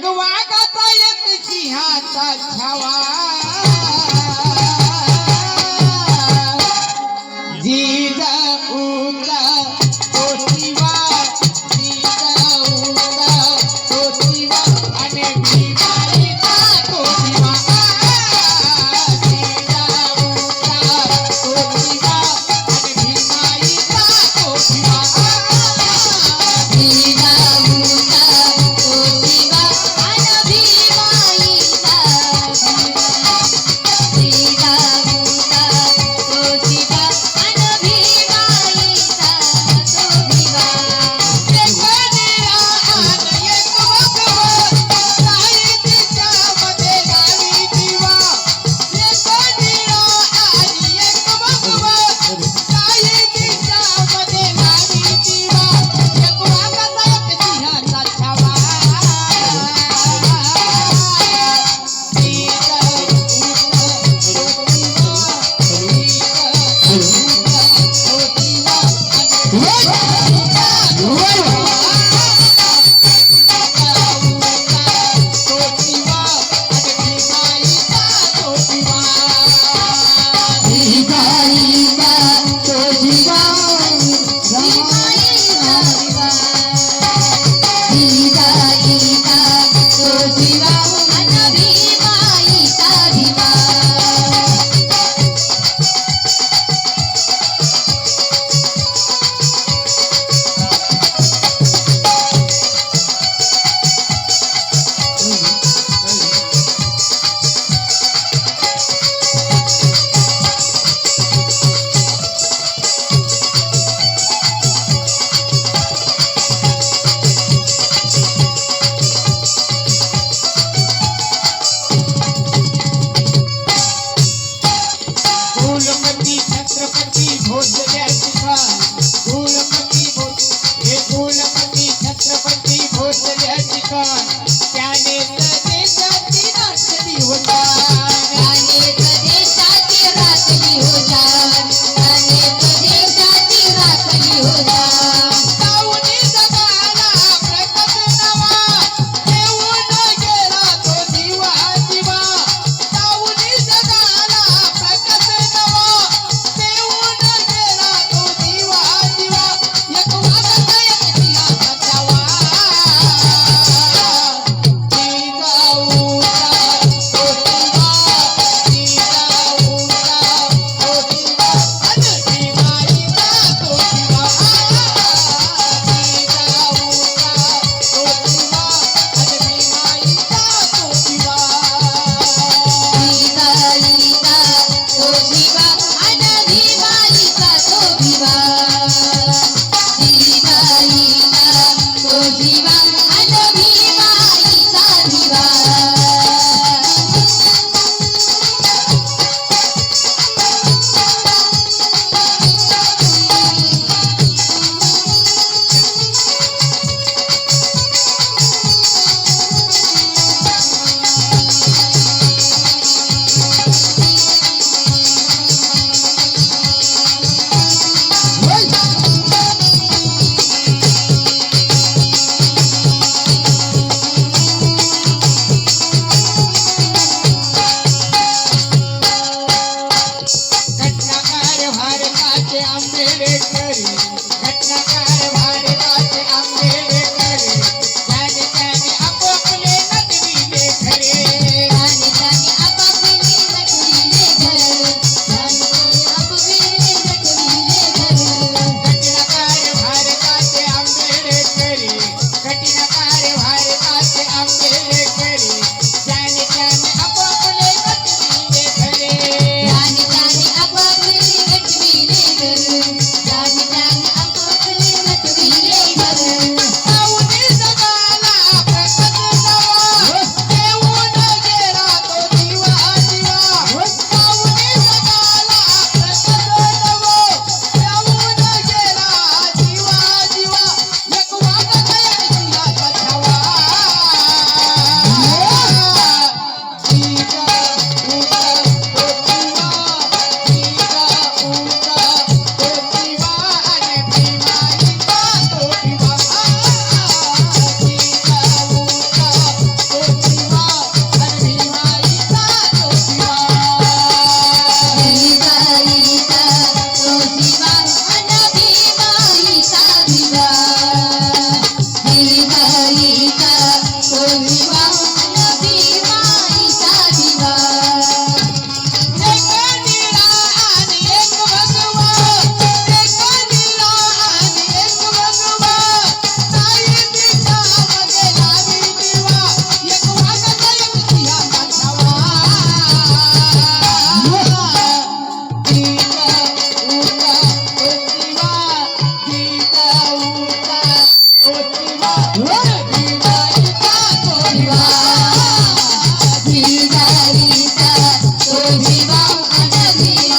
एक वाघाचा एक सिंहाचा छावा. శోభివా మనవీమాయి సాధివా छत्रपती छत्रपती भोज जय किसान कुलपती भोज हे कुलपती छत्रपती भोज जय त्याने देशाची राजधानी होता त्याने होता दिवाळीचा तो दिवा दिवाळी এক अनविता तो जीवा अनविता